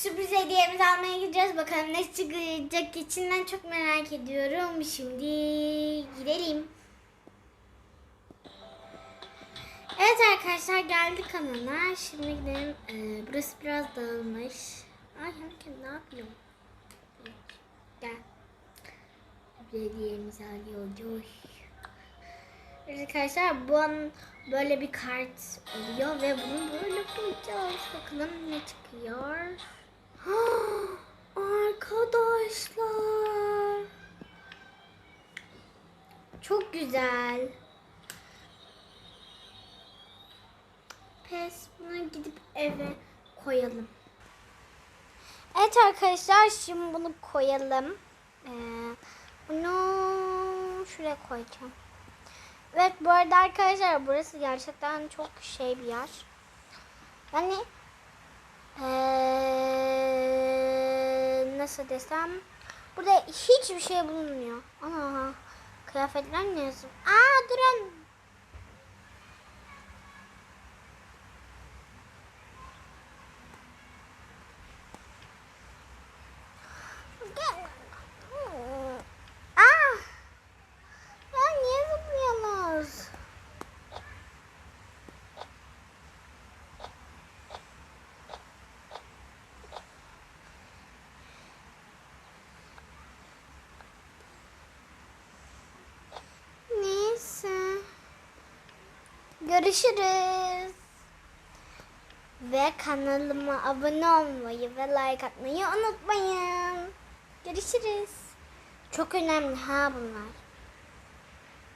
sürpriz hediyemizi almaya gideceğiz. Bakalım ne çıkacak içinden çok merak ediyorum. Şimdi gidelim. Evet arkadaşlar geldik kanala. Şimdi gidelim. Ee, burası biraz dağılmış. Ay herkes ne yapıyor? Gel. Hediyemizi alıyoruz. Arkadaşlar bu an böyle bir kart oluyor ve bunu böyle koyacağız. Bakalım ne çıkıyor. Arkadaşlar. Çok güzel. Pes bunu gidip eve koyalım. Evet arkadaşlar şimdi bunu koyalım. Ee, bunu şuraya koyacağım. Evet bu arada arkadaşlar burası gerçekten çok şey bir yer. Yani ee, nasıl desem burada hiçbir şey bulunmuyor. Ana kıyafetler ne yazıyor? Aa durun. Görüşürüz. Ve kanalıma abone olmayı ve like atmayı unutmayın. Görüşürüz. Çok önemli ha bunlar.